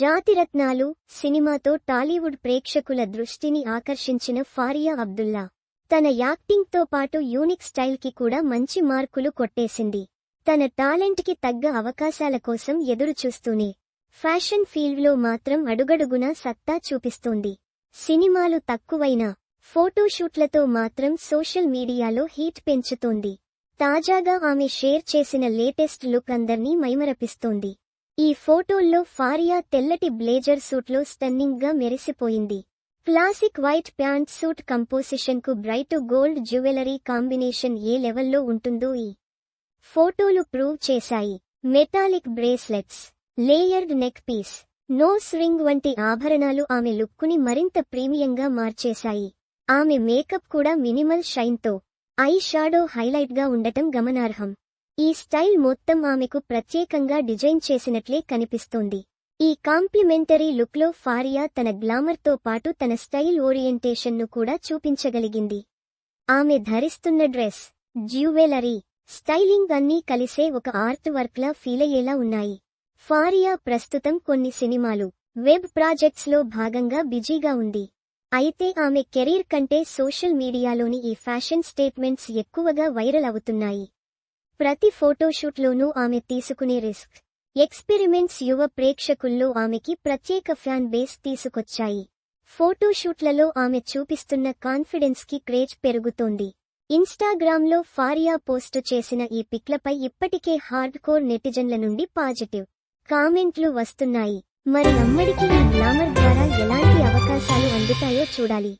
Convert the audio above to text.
జాతిరత్నాలు సినిమాతో టాలీవుడ్ ప్రేక్షకుల దృష్టిని ఆకర్షించిన ఫారియా అబ్దుల్లా. తన యాక్టింగ్తో పాటు యూనిక్ స్టైల్కి కూడా మంచి మార్కులు కొట్టేసింది. తన టాలెంట్కి తగ్గ అవకాశాల కోసం ఎదురుచూస్తూనే ఫ్యాషన్ ఫీల్డ్లో మాత్రం అడుగడుగునా సత్తా చూపిస్తోంది. సినిమాలు తక్కువైనా ఫోటోషూట్లతో మాత్రం సోషల్ మీడియాలో హీట్ పెంచుతోంది. తాజాగా ఆమె షేర్ చేసిన లేటెస్ట్ లుక్ అందర్నీ మైమరపిస్తోంది. ఈ ఫోటోల్లో ఫారియా తెల్లటి బ్లేజర్ సూట్లో స్టన్నింగ్గా మెరిసిపోయింది. క్లాసిక్ వైట్ ప్యాంట్ సూట్ కంపోజిషన్కు బ్రైట్ గోల్డ్ జ్యువెలరీ కాంబినేషన్ ఏ లెవెల్లో ఉంటుందో ఈ ఫోటోలు ప్రూవ్ చేశాయి. Metallic bracelets layered neck piece nose ring వంటి ఆభరణాలు ఆమె లుక్కుని మరింత ప్రీమియంగా మార్చేశాయి. ఆమె మేకప్ కూడా మినిమల్ షైన్తో ఐ షాడో హైలైట్గా ఉండటం గమనార్హం. ఈ స్టైల్ మొత్తం ఆమెకు ప్రత్యేకంగా డిజైన్ చేసినట్లే కనిపిస్తోంది. ఈ కాంప్లిమెంటరీ లుక్లో ఫారియా తన గ్లామర్తో పాటు తన స్టైల్ ఓరియంటేషన్ను కూడా చూపించగలిగింది. ఆమె ధరిస్తున్న డ్రెస్ జ్యువెలరీ స్టైలింగ్ అన్నీ కలిసే ఒక ఆర్ట్ వర్క్లా ఫీలయ్యేలా ఉన్నాయి. ఫారియా ప్రస్తుతం కొన్ని సినిమాలు వెబ్ ప్రాజెక్ట్స్లో భాగంగా బిజీగా ఉంది. అయితే ఆమె కెరీర్ కంటే సోషల్ మీడియాలోని ఈ ఫ్యాషన్ స్టేట్మెంట్స్ ఎక్కువగా వైరల్ అవుతున్నాయి. ప్రతి ఫోటోషూట్లోనూ ఆమె తీసుకునే రిస్క్. ఎక్స్పెరిమెంట్స్ యువ ప్రేక్షకుల్లో ఆమెకి ప్రత్యేక ఫ్యాన్ బేస్ తీసుకొచ్చాయి. ఫోటోషూట్లలో ఆమె చూపిస్తున్న కాన్ఫిడెన్స్కి క్రేజ్ పెరుగుతోంది. ఇన్స్టాగ్రామ్లో ఫారియా పోస్టు చేసిన ఈ పిక్లపై ఇప్పటికే హార్డ్ కోర్ నెటిజన్ల నుండి పాజిటివ్ కామెంట్లు వస్తున్నాయి. మరి అమ్మడికి ఈ గ్లామర్ ద్వారా ఎలాంటి అవకాశాలు అందుతాయో చూడాలి.